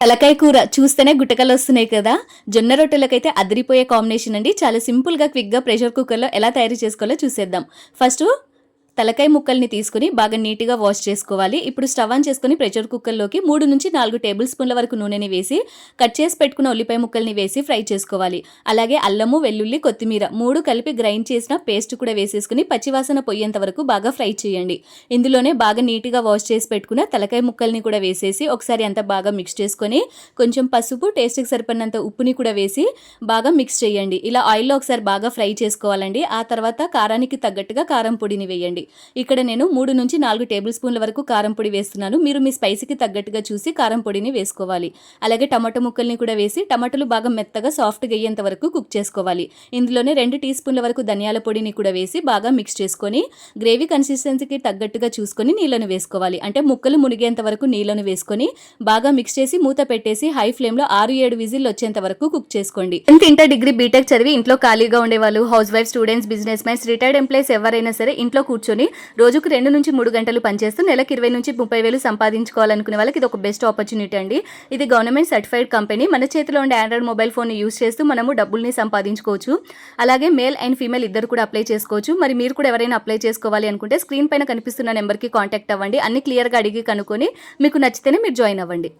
తలకాయ కూర చూస్తేనే గుట్టకలు వస్తున్నాయి కదా. జొన్న రొట్టెలకైతే అదిరిపోయే కాంబినేషన్ అండి. చాలా సింపుల్గా క్విక్గా ప్రెషర్ కుక్కర్లో ఎలా తయారు చేసుకోవాలో చూసేద్దాం. ఫస్ట్ తలకాయ ముక్కల్ని తీసుకుని బాగా నీట్గా వాష్ చేసుకోవాలి. ఇప్పుడు స్టవ్ ఆన్ చేసుకుని ప్రెషర్ కుక్కర్లోకి మూడు నుంచి నాలుగు టేబుల్ స్పూన్ల వరకు నూనెని వేసి కట్ చేసి పెట్టుకున్న ఉల్లిపాయ ముక్కల్ని వేసి ఫ్రై చేసుకోవాలి. అలాగే అల్లము వెల్లుల్లి కొత్తిమీర మూడు కలిపి గ్రైండ్ చేసిన పేస్ట్ కూడా వేసేసుకుని పచ్చివాసన పోయేంత వరకు బాగా ఫ్రై చేయండి. ఇందులోనే బాగా నీట్గా వాష్ చేసి పెట్టుకున్న తలకాయ ముక్కల్ని కూడా వేసేసి ఒకసారి అంతా బాగా మిక్స్ చేసుకొని కొంచెం పసుపు టేస్ట్కి సరిపడినంత ఉప్పుని కూడా వేసి బాగా మిక్స్ చేయండి. ఇలా ఆయిల్లో ఒకసారి బాగా ఫ్రై చేసుకోవాలండి. ఆ తర్వాత కారానికి తగ్గట్టుగా కారం పొడిని వేయండి. ఇక్కడ నేను మూడు నుంచి నాలుగు టేబుల్ స్పూన్ల వరకు కారం పొడి వేస్తున్నాను. మీరు మీ స్పైసీకి తగ్గట్టుగా చూసి కారం పొడిని వేసుకోవాలి. అలాగే టమాటో ముక్కల్ని కూడా వేసి టమాటాలు బాగా మెత్తగా సాఫ్ట్గా అయ్యేంత వరకు కుక్ చేసుకోవాలి. ఇందులోనే రెండు టీ స్పూన్ల వరకు ధనియాల పొడిని కూడా వేసి బాగా మిక్స్ చేసుకొని గ్రేవీ కన్సిస్టెన్సీకి తగ్గట్టుగా చూసుకొని నీళ్ళను వేసుకోవాలి. అంటే ముక్కలు మునిగేంత వరకు నీళ్ళను వేసుకొని బాగా మిక్స్ చేసి మూత పెట్టేసి హై ఫ్లేమ్లో ఆరు ఏడు విజిల్లు వచ్చేంత వరకు కుక్ చేసుకోండి. ఇంత ఇంటర్ డిగ్రీ బీటెక్ చదివి ఇంట్లో ఖాళీగా ఉండేవాళ్ళు housewife students business mans retired employees ఎవరైనా సరే ఇంట్లో కూర్చొని రోజుకు రెండు నుంచి మూడు గంటలు పనిచేస్తూ నెలకు ఇరవై నుంచి ముప్పై వేలు సంపాదించుకోవాలనుకునే వాళ్ళకి ఇది ఒక బెస్ట్ ఆపర్చునిటీ అండి. ఇది గవర్నమెంట్ సర్టిఫైడ్ కంపెనీ. మన చేతిలో ఉండే ఆండ్రాయిడ్ మొబైల్ ఫోన్ యూస్ చేస్తూ మనము డబ్బుల్ని సంపాదించుకోవచ్చు. అలాగే మేల్ అండ్ ఫీమేల్ ఇద్దరు కూడా అప్లై చేసుకోవచ్చు. మరి మీరు కూడా ఎవరైనా అప్లై చేసుకోవాలి అనుకుంటే స్క్రీన్ పైన కనిపిస్తున్న నెంబర్కి కాంటాక్ట్ అవ్వండి. అన్ని క్లియర్గా అడిగి కనుక్కొని మీకు నచ్చితేనే మీరు జాయిన్ అవ్వండి.